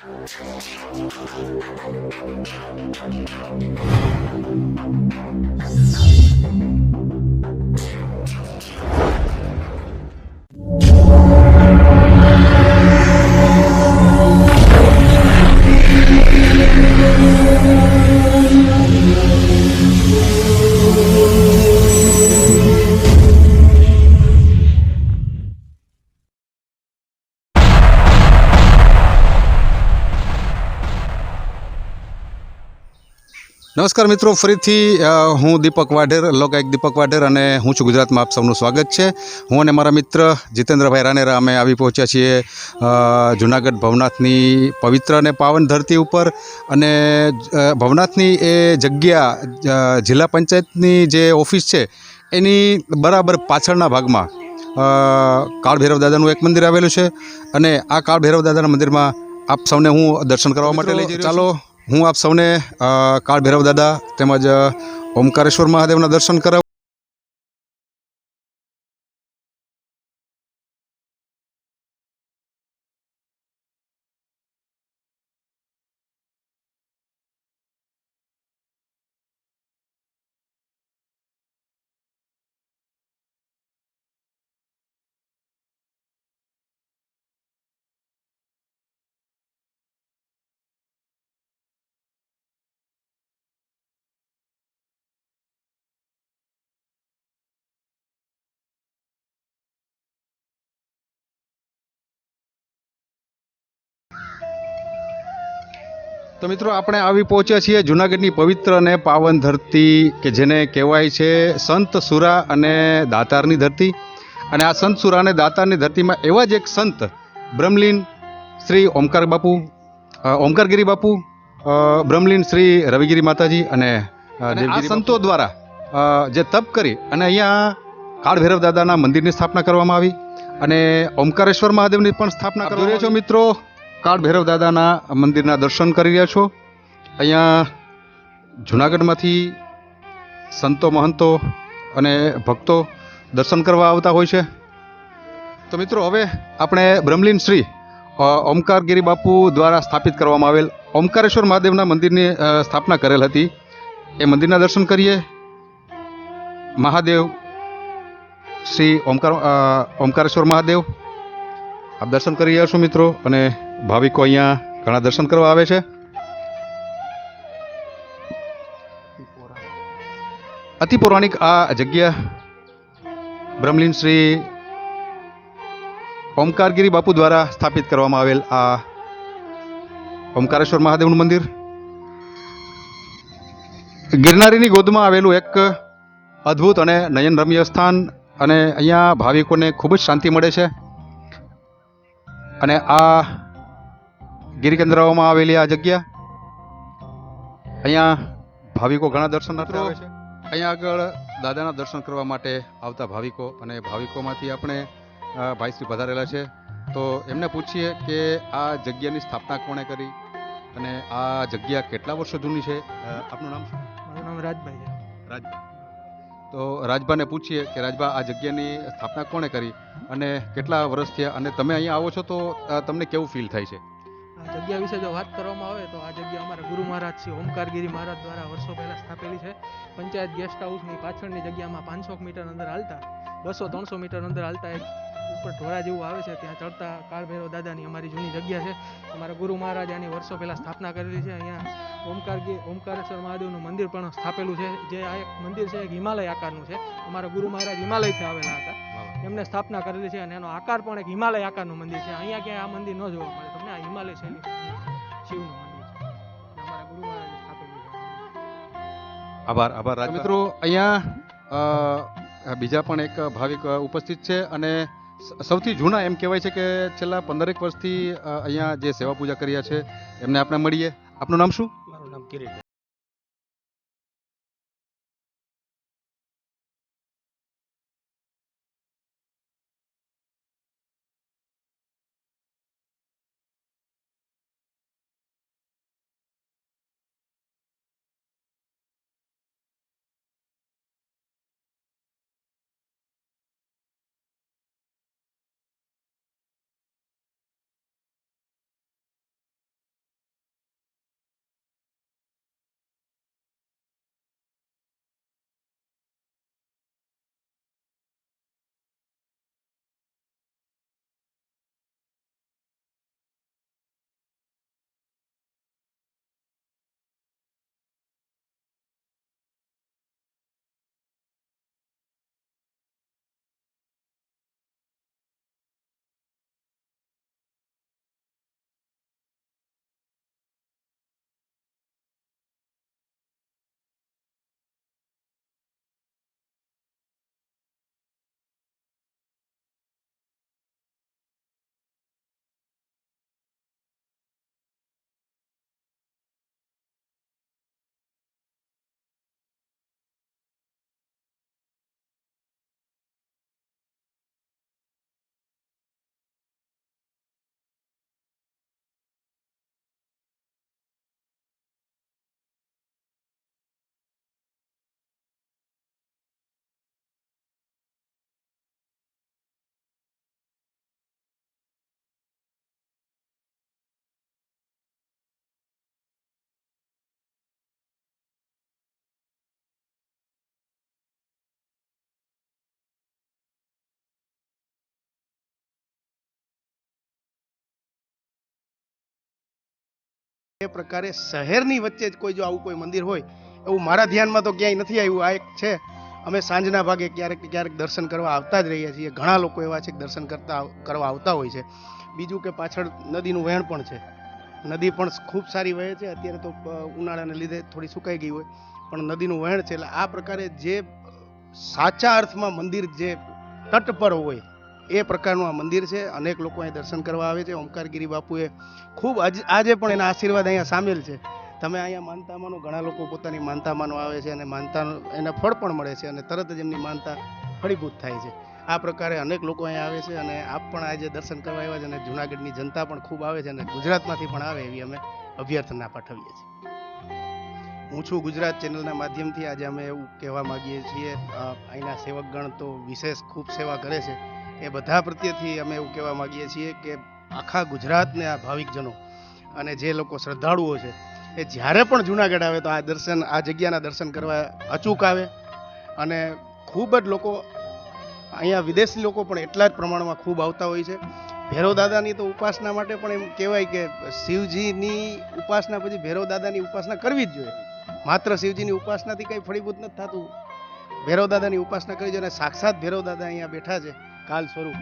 Thank you. નમસ્કાર મિત્રો ફરીથી હું દીપક વાઢેર લોકાયક દીપક વાઢેર અને હું છું ગુજરાતમાં આપ સૌનું સ્વાગત છે. હું અને મારા મિત્ર જીતેન્દ્રભાઈ રાનેરા અમે આવી પહોંચ્યા છીએ જુનાગઢ ભવનાથની પવિત્ર અને પાવન ધરતી ઉપર અને ભવનાથની એ જગ્યા જિલ્લા પંચાયતની જે ઓફિસ છે એની બરાબર પાછળના ભાગમાં કાળ ભૈરવ દાદાનું એક મંદિર આવેલું છે અને આ કાળ ભૈરવ દાદાના મંદિરમાં આપ સૌને હું દર્શન કરવા માટે લઈ જઈ ચાલો હું આપ સૌને કાળભૈરવ કાળ ભૈરવ દાદા તેમજ ઓમકારેશ્વર મહાદેવના દર્શન કરાવું તો મિત્રો આપણે આવી પહોંચ્યા છીએ જુનાગઢની પવિત્ર અને પાવન ધરતી કે જેને કહેવાય છે સંત સુરા અને દાતારની ધરતી. અને આ સંત સુરા અને દાતારની ધરતીમાં એવા જ એક સંત બ્રહ્મલીન શ્રી ઓમકાર બાપુ ઓમકારગીરી બાપુ બ્રહ્મલીન શ્રી રવિગીરી માતાજી અને આ સંતો દ્વારા જે તપ કરી અને અહીંયા કાળભૈરવ દાદાના મંદિરની સ્થાપના કરવામાં આવી. અને ઓમકારેશ્વર મહાદેવની પણ સ્થાપના કરી રહ્યા છો મિત્રો કાળ ભૈરવ દાદાના મંદિરના દર્શન કરી રહ્યા છો. અહીંયા જુનાગઢમાંથી સંતો, મહંતો અને ભક્તો દર્શન કરવા આવતા હોય છે. તો મિત્રો, હવે આપણે બ્રહ્મલીન શ્રી ઓમકાર ઓમકારગીરી બાપુ દ્વારા સ્થાપિત કરવામાં આવેલ ઓમકારેશ્વર મહાદેવના મંદિરની સ્થાપના કરેલ હતી. એ મંદિરના દર્શન કરીએ. મહાદેવ શ્રી ઓમકાર ઓમકારેશ્વર મહાદેવ. આપ દર્શન કરી રહ્યા છો મિત્રો, અને ભાવિકો અહીંયા ઘણા દર્શન કરવા આવે છે? અતિ પૌરાણિક આ જગ્યા બ્રહ્મલીન શ્રી ઓમકારગીરી બાપુ દ્વારા સ્થાપિત કરવામાં આવેલ આ ઓમકારેશ્વર મહાદેવનું મંદિર. ગિરનારીની ગોદમાં આવેલું એક અદ્ભુત અને નયનરમ્ય સ્થાન અને અહીંયા ભાવિકોને ખૂબ જ શાંતિ મળે છે. અને આ ગિરિકેન્દ્રોમાં આવેલી આ જગ્યા. અહીંયા ભાવિકો ઘણા દર્શનાર્થે આવે છે. અહીંયા આગળ દાદાના દર્શન કરવા માટે આવતા ભાવિકો અને ભાવિકોમાંથી આપણે ભાઈશ્રી પધારેલા છે. તો એમને પૂછીએ કે આ જગ્યાની સ્થાપના કોણે કરી અને આ જગ્યા કેટલા વર્ષો જૂની છે? આપનું નામ શું? મારું નામ રાજભાઈ છે. રાજભા. તો રાજભાને પૂછીએ કે રાજભા આ જગ્યાની સ્થાપના કોણે કરી અને કેટલા વર્ષ થયા? અને તમે અહીંયા આવો છો તો તમને કેવું ફીલ થાય છે? આ જગ્યા વિશે જો વાત કરવામાં આવે તો આ જગ્યા અમારા ગુરુ મહારાજ શ્રી ઓમકારગીરી મહારાજ દ્વારા વર્ષો પહેલાં સ્થાપેલી છે. પંચાયત ગેસ્ટ હાઉસની પાછળની જગ્યામાં પાંચસો મીટર અંદર હાલતા બસો ત્રણસો મીટર અંદર હાલતા એક ઉપર ઢોરા જેવું આવે છે. ત્યાં ચડતા કાળભૈરવ દાદાની અમારી જૂની જગ્યા છે. અમારા ગુરુ મહારાજ આની વર્ષો પહેલાં સ્થાપના કરેલી છે. અહીંયા ઓમકારગી, ઓમકારેશ્વર મહાદેવનું મંદિર પણ સ્થાપેલું છે. જે આ એક મંદિર છે, એક હિમાલય આકારનું છે. અમારા ગુરુ મહારાજ હિમાલયથી આવેલા હતા. એમને સ્થાપના કરેલી છે અને એનો આકાર પણ એક હિમાલય આકારનું મંદિર છે. અહીંયા ક્યાંય આ મંદિર ન જોવા મળે. આ હિમાલય શૈલી શિવનું મંદિર છે. અમારા ગુરુ મહારાજે સ્થાપેલું છે. આભાર આભાર રાજ મિત્રો અહીંયા અ, બીજા પણ એક ભાવિક ઉપસ્થિત છે અને સૌથી જૂના એમ કહેવાય છે કે છેલ્લા પંદરેક વર્ષથી અહીંયા જે સેવા પૂજા કર્યા છે એમને આપણે મળીએ. આપનું નામ શું? મારું નામ કિરીટ. એ પ્રકારે શહેરની વચ્ચે જ કોઈ જો આવું કોઈ મંદિર હોય, એવું મારા ધ્યાનમાં તો ક્યાંય નથી આવ્યું. આ એક છે. અમે સાંજના ભાગે ક્યારેક ક્યારેક દર્શન કરવા આવતા જ રહીએ છીએ. ઘણા લોકો એવા છે કે દર્શન કરતા કરવા આવતા હોય છે. બીજું કે પાછળ નદીનું વહેણ પણ છે. નદી પણ ખૂબ સારી વહે છે. અત્યારે તો ઉનાળાને લીધે થોડી સુકાઈ ગઈ હોય. પણ નદીનું વહેણ છે. એટલે આ પ્રકારે જે સાચા અર્થમાં મંદિર જે તટ પર હોય એ પ્રકારનું આ મંદિર છે. અનેક લોકો અહીં દર્શન કરવા આવે છે. ઓમકારગીરી બાપુએ ખૂબ આજે પણ એના આશીર્વાદ અહીંયા સામેલ છે. તમે અહીંયા માનતા માનો ઘણા લોકો પોતાની માનતા માનો આવે છે અને માનતા એના ફળ પણ મળે છે અને તરત જ એમની માનતા ફળીભૂત થાય છે. આ પ્રકારે અનેક લોકો અહીંયા આવે છે અને આપ પણ આજે દર્શન કરવા આવ્યા છે અને જુનાગઢની જનતા પણ ખૂબ આવે છે અને ગુજરાતમાંથી પણ આવે એવી અમે અભ્યર્થના પાઠવીએ છીએ. હું છું ગુજરાત ચેનલના માધ્યમથી. આજે અમે એવું કહેવા માગીએ છીએ અહીંના સેવકગણ તો વિશેષ ખૂબ સેવા કરે છે. એ બધા પ્રત્યેથી અમે એવું કહેવા માંગીએ છીએ કે આખા ગુજરાતને આ ભાવિકજનો અને જે લોકો શ્રદ્ધાળુઓ છે, એ જ્યારે પણ જુનાગઢ આવે તો આ દર્શન, આ જગ્યાના દર્શન કરવા અચૂક આવે અને ખૂબ જ લોકો અહીંયા વિદેશી લોકો પણ એટલા જ પ્રમાણમાં ખૂબ આવતા હોય છે. ભૈરવ દાદાની તો ઉપાસના માટે પણ એમ કહેવાય કે શિવજીની ઉપાસના પછી ભૈરવ દાદાની ઉપાસના કરવી જ જોઈએ. માત્ર શિવજીની ઉપાસનાથી કંઈ ફળીભૂત નથી થતું. ભૈરવ દાદાની ઉપાસના કરવી જોઈએ અને સાક્ષાત ભૈરવ દાદા અહીંયા બેઠા છે. કાલ સ્વરૂપ.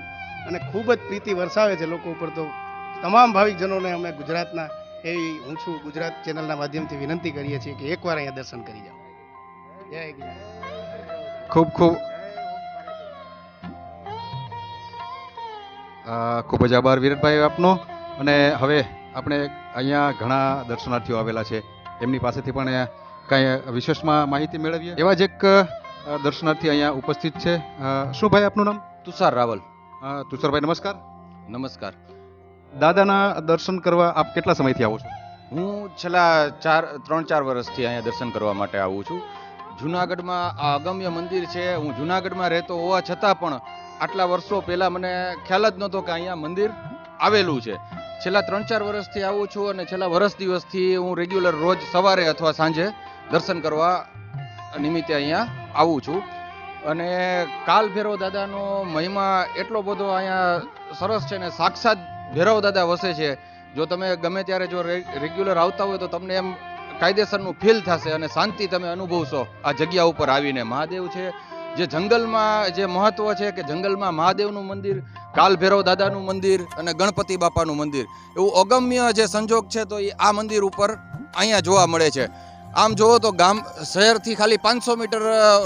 અને ખૂબ જ પ્રીતિ વરસાવે છે લોકો ઉપર તો. તમામ ભાવિકજનોને અમે ગુજરાતના એવી હું છું ગુજરાત ચેનલના માધ્યમથી વિનંતી કરીએ છીએ કે એકવાર અહીંયા દર્શન કરી જાઓ. ખૂબ ખૂબ. ખૂબ જ આભાર વિરતભાઈ આપનો. અને હવે આપણે અહીંયા ઘણા દર્શનાર્થીઓ આવેલા છે. એમની પાસેથી પણ કાંઈ વિશેષમાં માહિતી મેળવીએ. એવા જ એક દર્શનાર્થી અહીંયા ઉપસ્થિત છે. શું ભાઈ આપનું નામ? તુષાર રાવલ. હા તુષારભાઈ નમસ્કાર. નમસ્કાર. દાદાના દર્શન કરવા આપ કેટલા સમયથી આવો છો? હું છેલ્લા ચાર ત્રણ ચાર વર્ષથી અહીંયા દર્શન કરવા માટે આવું છું. જુનાગઢમાં આ અગમ્ય મંદિર છે. હું જુનાગઢમાં રહેતો હોવા છતાં પણ આટલા વર્ષો પહેલાં મને ખ્યાલ જ નહોતો કે અહીંયા મંદિર આવેલું છે. છેલ્લા ત્રણ ચાર વર્ષથી આવું છું અને છેલ્લા વર્ષ દિવસથી હું રેગ્યુલર રોજ સવારે અથવા સાંજે દર્શન કરવા નિમિત્તે અહીંયા આવું છું. અને કાલ ભૈરવ દાદાનો મહિમા એટલો બધો અહીંયા સરસ છે ને સાક્ષાત ભૈરવ દાદા વસે છે. જો તમે ગમે ત્યારે જો રેગ્યુલર આવતા હોય તો તમને એમ કાયદેસરનું ફીલ થશે અને શાંતિ તમે અનુભવશો આ જગ્યા ઉપર આવીને. મહાદેવ છે. જે જંગલમાં જે મહત્વ છે કે જંગલમાં મહાદેવનું મંદિર, કાલ ભૈરવ દાદાનું મંદિર અને ગણપતિ બાપાનું મંદિર. એવું અગમ્ય જે સંજોગ છે તો એ આ મંદિર ઉપર અહીંયા જોવા મળે છે. આમ જુઓ તો ગામ શહેરથી ખાલી પાંચસો મીટર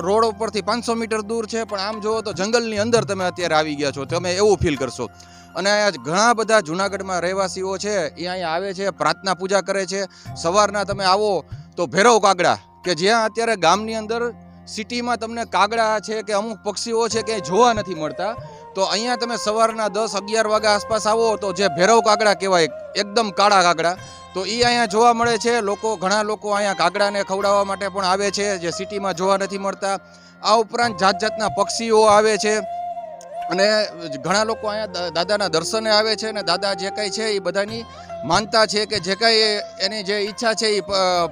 રોડ ઉપરથી પાંચસો મીટર દૂર છે, પણ આમ જુઓ તો જંગલની અંદર તમે અત્યારે આવી ગયા છો, તમે એવું ફીલ કરશો. અને અહીંયા ઘણા બધા જુનાગઢમાં રહેવાસીઓ છે, એ અહીંયા આવે છે, પ્રાર્થના પૂજા કરે છે, સવારના તમે આવો તો ભેરવ કાગડા, કે જ્યાં અત્યારે ગામની અંદર સિટીમાં તમને કાગડા છે કે અમુક પક્ષીઓ છે કે જોવા નથી મળતા તો અહીંયા તમે સવારના દસ, અગિયાર વાગ્યા આસપાસ આવો તો જે ભેરવ કાગડા કહેવાય, એકદમ કાળા કાગડા. તો એ અહીંયા જોવા મળે છે, લોકો, ઘણા લોકો અહીંયા કાગડાને ખવડાવવા માટે પણ આવે છે, જે સિટીમાં જોવા નથી મળતા. આ ઉપરાંત જાત જાતના પક્ષીઓ આવે છે. અને ઘણા લોકો અહીંયા દાદાના દર્શને આવે છે અને દાદા જે કાંઈ છે એ બધાની માનતા છે કે જે કાંઈ એની જે ઈચ્છા છે એ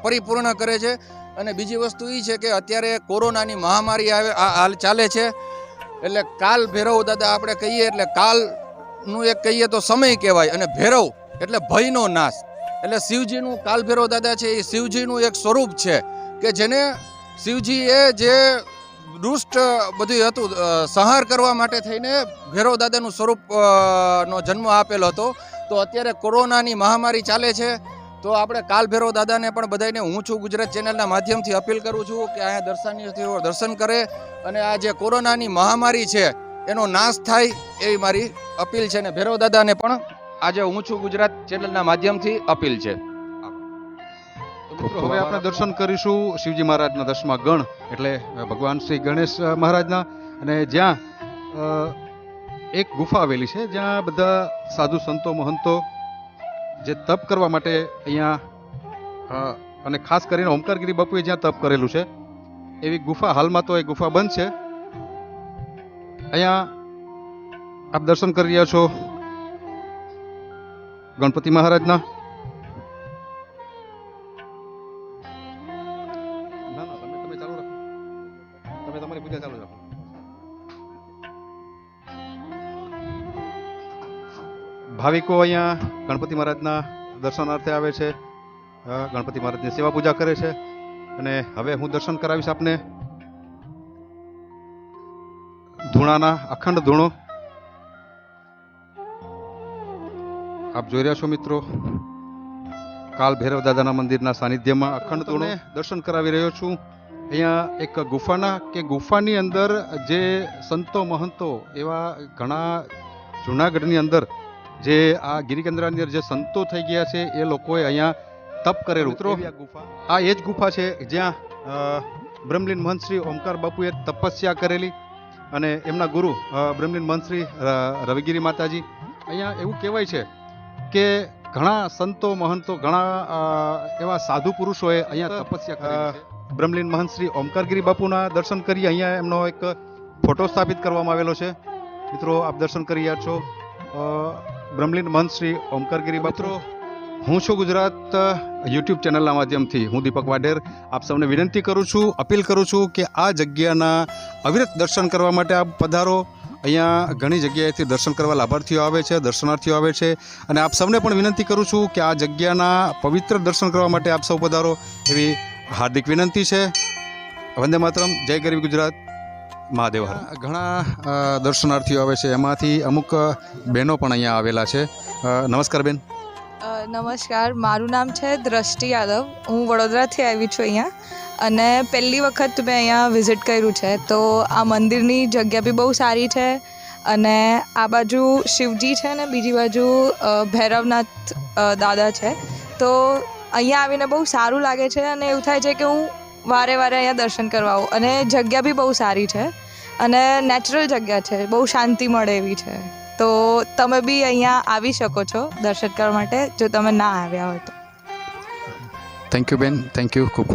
પરિપૂર્ણ કરે છે. અને બીજી વસ્તુ એ છે કે અત્યારે કોરોનાની મહામારી આવે, આ, હાલ ચાલે છે. એટલે કાલ ભૈરવ દાદા આપણે કહીએ, એટલે કાલનું એક કહીએ તો સમય કહેવાય અને ભૈરવ એટલે ભયનો નાશ. એટલે શિવજીનું કાલ ભૈરવ દાદા છે, એ શિવજીનું એક સ્વરૂપ છે કે જેને શિવજીએ જે દુષ્ટ બધું હતું સંહાર કરવા માટે થઈને ભૈરવ દાદાનું સ્વરૂપ નો જન્મ આપેલો હતો. તો અત્યારે કોરોનાની મહામારી ચાલે છે. તો આપણે કાલ ભેરવ દાદાને પણ બધાને હું છું ગુજરાત ચેનલના માધ્યમથી અપીલ કરું છું કે અહીંયા દર્શનાર્થીઓ દર્શન કરે અને આ જે કોરોનાની મહામારી છે, એનો નાશ થાય એવી મારી અપીલ છે અને ભેરવ દાદાને પણ આજે હું છું ગુજરાત ચેનલના માધ્યમથી અપીલ છે. હવે આપણે દર્શન કરીશું શિવજી મહારાજના દસમા ગણ, એટલે ભગવાન શ્રી ગણેશ મહારાજના, અને જ્યાં એક ગુફા આવેલી છે, જ્યાં બધા સાધુ સંતો, મહંતો જે તપ કરવા માટે અહીંયા અને ખાસ કરીને ઓમકારગીરી બાપુએ જ્યાં તપ કરેલું છે, એવી ગુફા હાલમાં તો એ ગુફા બંધ છે. અહીંયા આપ દર્શન કરી રહ્યા છો ગણપતિ મહારાજના. ભાવિકો અહીંયા ગણપતિ મહારાજના દર્શનાર્થે આવે છે. ગણપતિ મહારાજની સેવા પૂજા કરે છે. અને હવે હું દર્શન કરાવીશ આપને. ધૂણાના અખંડ ધૂણો. આપ જોઈ રહ્યા છો મિત્રો, કાલ ભૈરવ દાદાના મંદિરના સાનિધ્યમાં અખંડ ધૂણો. દર્શન કરાવી રહ્યો છું. અહીંયા એક ગુફાના કે ગુફાની અંદર જે સંતો મહંતો એવા ઘણા જુનાગઢની અંદર જે આ ગિરિકેન્દ્રની અંદર જે સંતો થઈ ગયા છે એ લોકોએ અહીંયા તપ કરેલું. મિત્રો આ એ જ ગુફા છે જ્યાં બ્રહ્મલીન મહંતશ્રી ઓમકાર બાપુએ તપસ્યા કરેલી અને એમના ગુરુ બ્રહ્મલીન મહંતશ્રી રવિગીરી માતાજી. અહીંયા એવું કહેવાય છે કે ઘણા સંતો મહંતો ઘણા એવા સાધુ પુરુષોએ અહીંયા તપસ્યા કરેલી છે. બ્રહ્મલીન મહંતશ્રી ઓમકારગીરી બાપુના દર્શન કરી અહીંયા એમનો એક ફોટો સ્થાપિત કરવામાં આવેલો છે. મિત્રો આપ દર્શન કરી રહ્યા છો. બ્રહ્મલીન મહંત શ્રી ઓમકરગીરી મિત્રો હું છું ગુજરાત યુટ્યુબ ચેનલના માધ્યમથી. હું દીપક વાઢેર. આપ સૌને વિનંતી કરું છું અપીલ કરું છું કે આ જગ્યાના અવિરત દર્શન કરવા માટે આપ પધારો. અહીંયા ઘણી જગ્યાએથી દર્શન કરવા લાભાર્થીઓ આવે છે દર્શનાર્થીઓ આવે છે. અને આપ સૌને પણ વિનંતી કરું છું કે આ જગ્યાના પવિત્ર દર્શન કરવા માટે આપ સૌ પધારો એવી હાર્દિક વિનંતી છે. વંદે માતરમ. જય ગરીબ ગુજરાત. મહાદેવ ઘણા દર્શનાર્થીઓ આવે છે. એમાંથી અમુક બહેનો પણ અહીંયા આવેલા છે. નમસ્કાર બેન. નમસ્કાર. મારું નામ છે દ્રષ્ટિ યાદવ. હું વડોદરાથી આવી છું અહીંયા. અને પહેલી વખત મેં અહીંયા વિઝિટ કર્યું છે. તો આ મંદિરની જગ્યા બી બહુ સારી છે. અને આ બાજુ શિવજી છે ને બીજી બાજુ ભૈરવનાથ દાદા છે. તો અહીંયા આવીને બહુ સારું લાગે છે અને એવું થાય છે કે હું વારે વારે અહીંયા દર્શન કરવા આવું. અને જગ્યા બી બહુ સારી છે. અને નેચરલ જગ્યા છે, બહુ શાંતિ મળે એવી છે. તો તમે બી અહીંયા આવી શકો છો દર્શન કરવા માટે, જો તમે ના આવ્યા હોય તો. થેન્ક યુ બેન થેન્ક યુ ખૂબ ખૂબ